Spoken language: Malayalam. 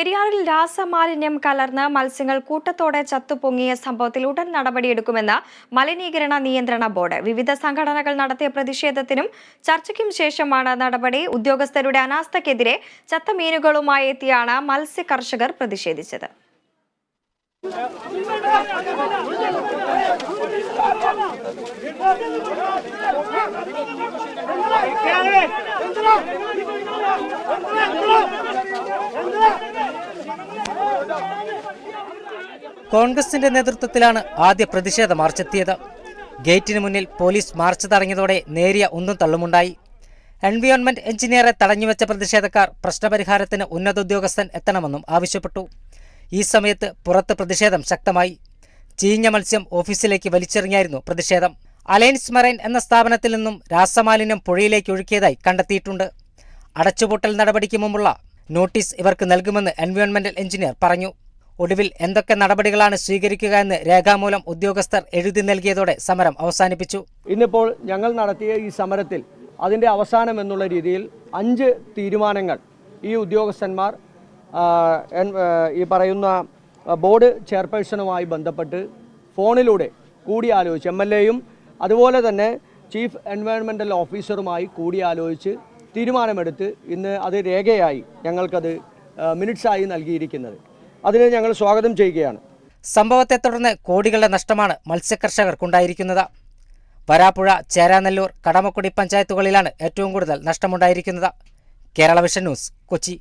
പെരിയാറിൽ രാസമാലിന്യം കലർന്ന് മത്സ്യങ്ങൾ കൂട്ടത്തോടെ ചത്തുപൊങ്ങിയ സംഭവത്തിൽ ഉടൻ നടപടിയെടുക്കുമെന്ന് മലിനീകരണ നിയന്ത്രണ ബോർഡ്. വിവിധ സംഘടനകൾ നടത്തിയ പ്രതിഷേധത്തിനും ചർച്ചയ്ക്കും ശേഷമാണ് നടപടി. ഉദ്യോഗസ്ഥരുടെ അനാസ്ഥക്കെതിരെ ചത്ത മീനുകളുമായി എത്തിയാണ് മത്സ്യ കർഷകർ പ്രതിഷേധിച്ചത് കോൺഗ്രസിന്റെ നേതൃത്വത്തിലാണ് ആദ്യ പ്രതിഷേധ മാർച്ച് എത്തിയത് ഗേറ്റിന് മുന്നിൽ പോലീസ് മാർച്ച് തടഞ്ഞതോടെ നേരിയ ഒന്നും തള്ളുമുണ്ടായി. എൻവിയോൺമെന്റ് എഞ്ചിനീയറെ തടഞ്ഞുവെച്ച പ്രതിഷേധക്കാർ പ്രശ്നപരിഹാരത്തിന് ഉന്നത ഉദ്യോഗസ്ഥൻ എത്തണമെന്നും ആവശ്യപ്പെട്ടു. ഈ സമയത്ത് പുറത്ത് പ്രതിഷേധം ശക്തമായി. ചീഞ്ഞ മത്സ്യം ഓഫീസിലേക്ക് വലിച്ചെറിഞ്ഞായിരുന്നു പ്രതിഷേധം. അലയൻസ് മറൈൻ എന്ന സ്ഥാപനത്തിൽ നിന്നും രാസമാലിന്യം പുഴയിലേക്ക് ഒഴുക്കിയതായി കണ്ടെത്തിയിട്ടുണ്ട്. അടച്ചുപൂട്ടൽ നടപടിക്ക് മുമ്പുള്ള നോട്ടീസ് ഇവർക്ക് നൽകുമെന്ന് എൻവയോൺമെന്റൽ എഞ്ചിനീയർ പറഞ്ഞു. ഒടുവിൽ എന്തൊക്കെ നടപടികളാണ് സ്വീകരിക്കുക എന്ന് രേഖാമൂലം ഉദ്യോഗസ്ഥർ എഴുതി നൽകിയതോടെ സമരം അവസാനിപ്പിച്ചു. ഇന്നിപ്പോൾ ഞങ്ങൾ നടത്തിയ ഈ സമരത്തിൽ അതിന്റെ അവസാനം എന്നുള്ള രീതിയിൽ അഞ്ച് തീരുമാനങ്ങൾ ഈ ഉദ്യോഗസ്ഥന്മാർ ഈ പറയുന്ന ബോർഡ് ചെയർപേഴ്സണുമായി ബന്ധപ്പെട്ട് ഫോണിലൂടെ കൂടിയാലോചിച്ച് എം എൽ എയും അതുപോലെ തന്നെ ചീഫ് എൻവയോൺമെന്റൽ ഓഫീസറുമായി കൂടിയാലോചിച്ച് തീരുമാനമെടുത്ത് ഇന്ന് അത് രേഖയായി ഞങ്ങൾക്കത് മിനിറ്റ്സായി നൽകിയിരിക്കുന്നത്. അതിനെ ഞങ്ങൾ സ്വാഗതം ചെയ്യുകയാണ്. സംഭവത്തെ തുടർന്ന് കോടികളുടെ നഷ്ടമാണ് മത്സ്യകർഷകർക്കുണ്ടായിരിക്കുന്നത്. വരാപ്പുഴ ചേരാനെല്ലൂർ കടമക്കുടി പഞ്ചായത്തുകളിലാണ് ഏറ്റവും കൂടുതൽ നഷ്ടമുണ്ടായിരിക്കുന്നത്. Kerala vision news Kochi.